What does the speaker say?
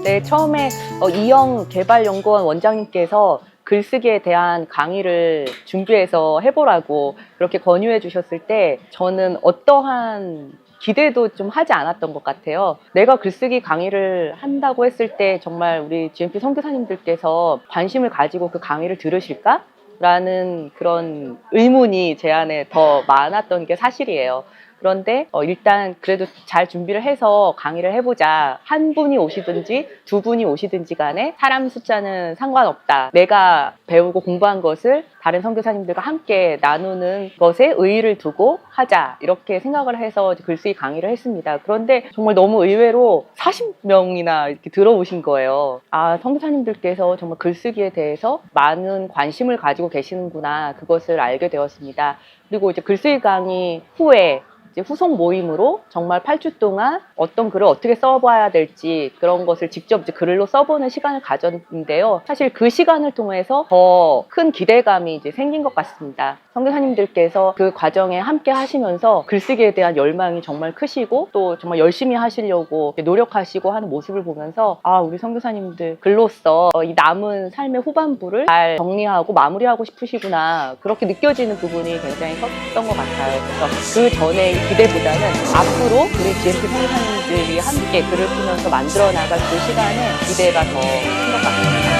그때 처음에 어, 이영 개발연구원 원장님께서 글쓰기에 대한 강의를 준비해서 해보라고 그렇게 권유해 주셨을 때 저는 어떠한 기대도 좀 하지 않았던 것 같아요. 내가 글쓰기 강의를 한다고 했을 때 정말 우리 GMP 선교사님들께서 관심을 가지고 그 강의를 들으실까? 라는 그런 의문이 제 안에 더 많았던 게 사실이에요. 그런데 어, 일단 그래도 잘 준비를 해서 강의를 해보자. 한 분이 오시든지 두 분이 오시든지 간에 사람 숫자는 상관없다. 내가 배우고 공부한 것을 다른 선교사님들과 함께 나누는 것에 의의를 두고 하자. 이렇게 생각을 해서 글쓰기 강의를 했습니다. 그런데 정말 너무 의외로 40명이나 이렇게 들어오신 거예요. 아, 선교사님들께서 정말 글쓰기에 대해서 많은 관심을 가지고 계시는구나. 그것을 알게 되었습니다. 그리고 이제 글쓰기 강의 후에 이제 후속 모임으로 정말 8주 동안 어떤 글을 어떻게 써봐야 될지 그런 것을 직접 이제 글로 써보는 시간을 가졌는데요. 사실 그 시간을 통해서 더 큰 기대감이 이제 생긴 것 같습니다. 선교사님들께서 그 과정에 함께 하시면서 글쓰기에 대한 열망이 정말 크시고 또 정말 열심히 하시려고 노력하시고 하는 모습을 보면서 아 우리 선교사님들 글로써 이 남은 삶의 후반부를 잘 정리하고 마무리하고 싶으시구나 그렇게 느껴지는 부분이 굉장히 컸던 것 같아요. 그래서 그 전에 기대보다는 앞으로 우리 GMP 선교사님들이 함께 글을 쓰면서 만들어 나갈 그 시간에 기대가 더 큰 것 같습니다.